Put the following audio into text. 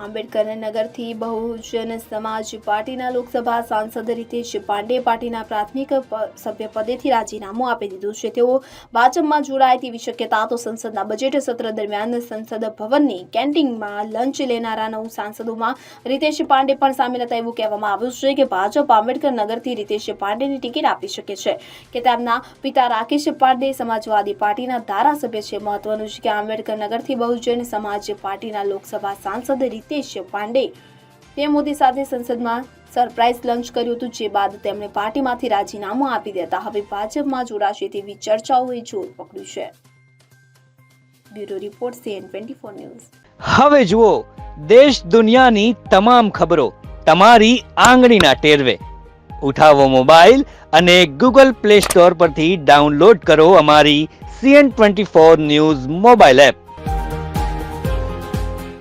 આંબેડકર નગરથી બહુજન સમાજ પાર્ટીના લોકસભા સાંસદ રીતેશ પાંડે પાર્ટીના પ્રાથમિક સભ્ય પદેથી રાજીનામું આપી દીધું છે. તેઓ ભાજપમાં જોડાય તેવી શક્યતા તો સંસદના બજેટ સત્ર દરમિયાન સંસદ ભવનની કેન્ટીનમાં લંચ લેનારા નવ સાંસદોમાં રીતેશ પાંડે પણ સામેલ હતા એવું કહેવામાં આવ્યું છે કે ભાજપ આંબેડકર નગરથી રીતેશ પાંડેની ટિકિટ આપી શકે છે કે તેમના પિતા રાકેશ પાંડે સમાજવાદી પાર્ટીના ધારાસભ્ય છે. મહત્વનું છે કે આંબેડકર નગરથી બહુજન સમાજ પાર્ટીના લોકસભા સાંસદ રીતેશ પાંડે. પીએમ મોદી સાથે સંસદમાં સરપ્રાઇઝ લંચ કર્યું હતું, જે બાદ તેમણે પાર્ટીમાંથી રાજીનામું આપી દેતા હવે ભાજપમાં જોડાશે તેવી ચર્ચાઓએ જોર પકડ્યું છે. Bureau report, CN twenty four news. હવે જુઓ, દેશ દુનિયાની તમામ ખબરો તમારી આંગળીના ટેરવે. ઉઠાવો મોબાઈલ અને ગૂગલ પ્લે સ્ટોર પરથી ડાઉનલોડ કરો અમારી CN twenty four news mobile app.